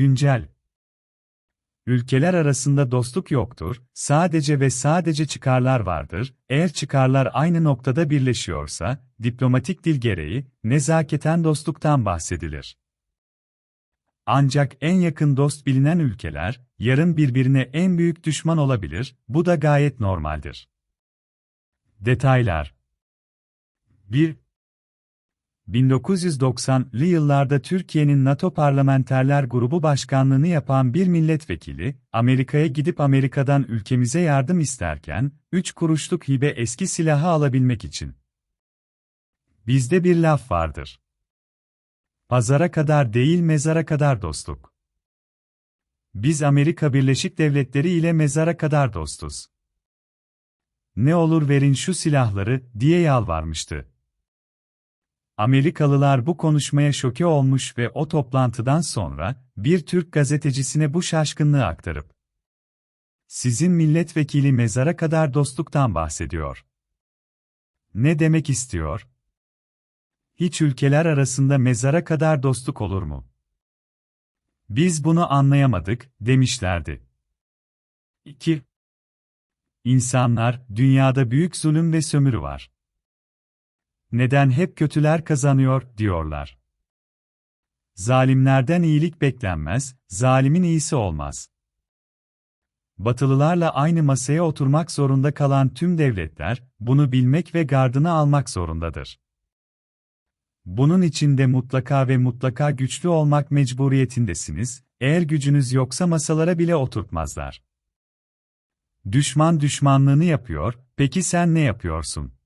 Güncel Ülkeler arasında dostluk yoktur, sadece ve sadece çıkarlar vardır. Eğer çıkarlar aynı noktada birleşiyorsa, diplomatik dil gereği, nezaketen dostluktan bahsedilir. Ancak en yakın dost bilinen ülkeler, yarın birbirine en büyük düşman olabilir, bu da gayet normaldir. Detaylar 1. 1990'lı yıllarda Türkiye'nin NATO Parlamenterler Grubu Başkanlığını yapan bir milletvekili, Amerika'ya gidip Amerika'dan ülkemize yardım isterken, 3 kuruşluk hibe eski silahı alabilmek için. Bizde bir laf vardır. Pazara kadar değil mezara kadar dostluk. Biz Amerika Birleşik Devletleri ile mezara kadar dostuz. Ne olur verin şu silahları, diye yalvarmıştı. Amerikalılar bu konuşmaya şoke olmuş ve o toplantıdan sonra, bir Türk gazetecisine bu şaşkınlığı aktarıp, sizin milletvekili mezara kadar dostluktan bahsediyor. Ne demek istiyor? Hiç ülkeler arasında mezara kadar dostluk olur mu? Biz bunu anlayamadık, demişlerdi. 2. İnsanlar, dünyada büyük zulüm ve sömürü var. Neden hep kötüler kazanıyor, diyorlar. Zalimlerden iyilik beklenmez, zalimin iyisi olmaz. Batılılarla aynı masaya oturmak zorunda kalan tüm devletler, bunu bilmek ve gardını almak zorundadır. Bunun için de mutlaka ve mutlaka güçlü olmak mecburiyetindesiniz, eğer gücünüz yoksa masalara bile oturtmazlar. Düşman düşmanlığını yapıyor, peki sen ne yapıyorsun?